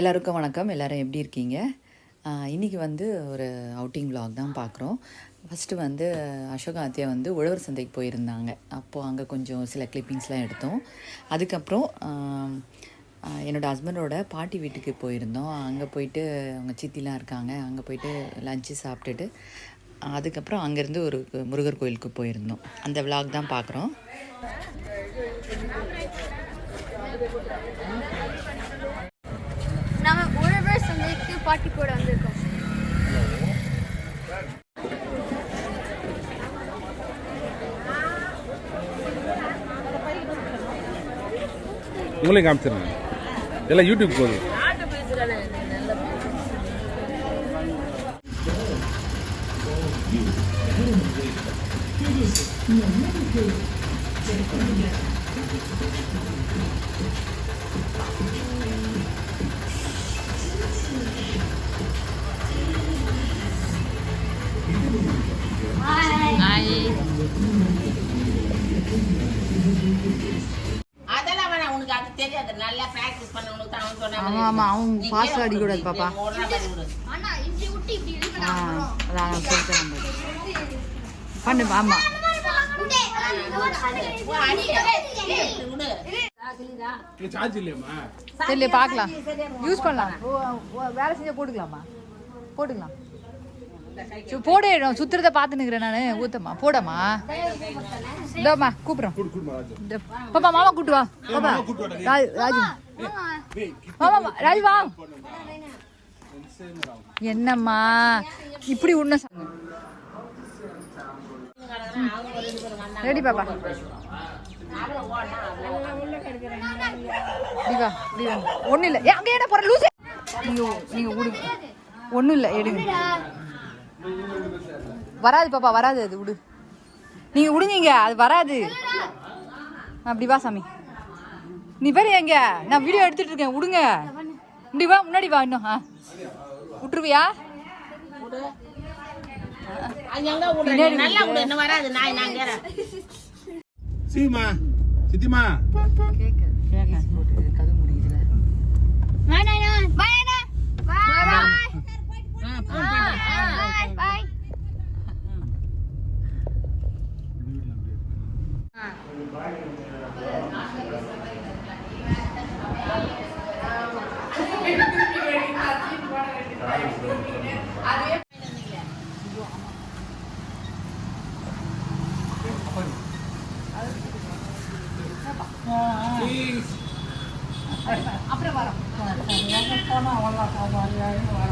எல்லாருக்கும் வணக்கம். எல்லோரும் எப்படி இருக்கீங்க? இன்றைக்கி வந்து ஒரு அவுட்டிங் விலாக் தான் பார்க்குறோம் ஃபஸ்ட்டு வந்து அசோகா அத்தியா வந்து உழவர் சந்தைக்கு போயிருந்தாங்க. அப்போது அங்கே கொஞ்சம் சில கிளிப்பிங்ஸ்லாம் எடுத்தோம். அதுக்கப்புறம் என்னோடய என்னோட ஹஸ்பண்டோட பாட்டி வீட்டுக்கு போயிருந்தோம். அங்கே போயிட்டு அவங்க சித்திலாம் இருக்காங்க. அங்கே போயிட்டு லஞ்சு சாப்பிட்டுட்டு அதுக்கப்புறம் அங்கேருந்து ஒரு முருகர் கோயிலுக்கு போயிருந்தோம். அந்த விலாக் தான் பார்க்குறோம் நம்ம உழவர் சந்தைக்கு பாட்டி கூட வந்திருக்கோம் உங்களையும் காமிச்சிருங்க எல்லாம் யூடியூப் போகுது Thank you. ஆனா இப்படி விட்டு இப்படி இது பண்ண ஆ அதான் பாரு. பண்ணு அடி. இல்லையம்மா. சரி பார்க்கலாம். யூஸ் பண்ணலாம். வேலை செஞ்சால் போட்டுக்கலாமா? போட்டுக்கலாம். போடு சுத்துறத பார்த்துனுக்குறேன் நான். ஊத்தம்மா போடம்மா. இந்தோம்மா கூப்பிட்றோம். பாப்பா மாமா கூட்டு வா. பாப்பா ராஜ் மாமா ராஜு வா. என்னம்மா? இப்படி உன்ன ரெடி பாப்பா. இப்படி வா ஒன்றும் இல்லை. அங்கே என்ன போகிற லூசு. நீங்கள் நீங்கள் விடுங்க ஒன்றும் இல்லை எடுங்க. வராது பாப்பா வராது அது விடு நீங்கள் விடுங்க அது வராது. அப்படி வா சாமி. நீ பேர் எங்க? நான் வீடியோ எடுத்துட்டு இருக்கேன் விடுங்க இப்படி வா முன்னாடி வா இன்னும் ஆ. விட்டுருவியா. சீமா சித்திமா கது முடியுதுல. அப்புறம் வரோம். பாய் நானா பாய் வரோம்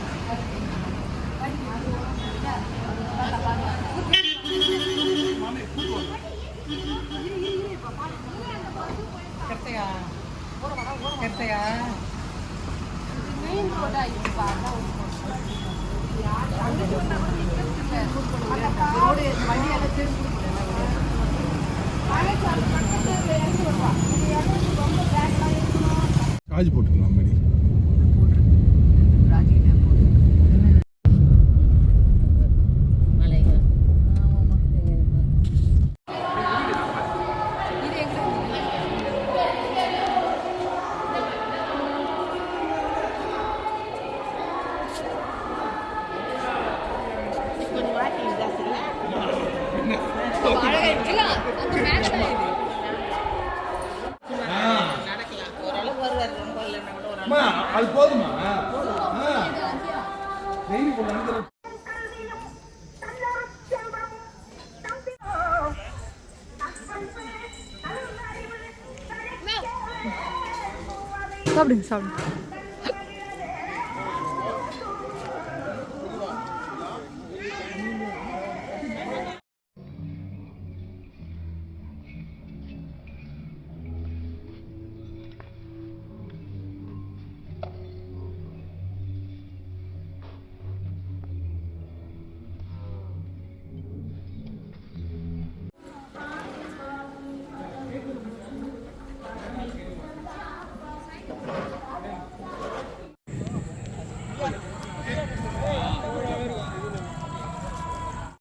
வரோம்ப்பா வரோம் ஏய் சார்ஜ் போட்டுக்கலாம் மேடம் அது போதுமா? டெய்லி கொண்டு சாப்பிடுங்க சாப்பிடுங்க.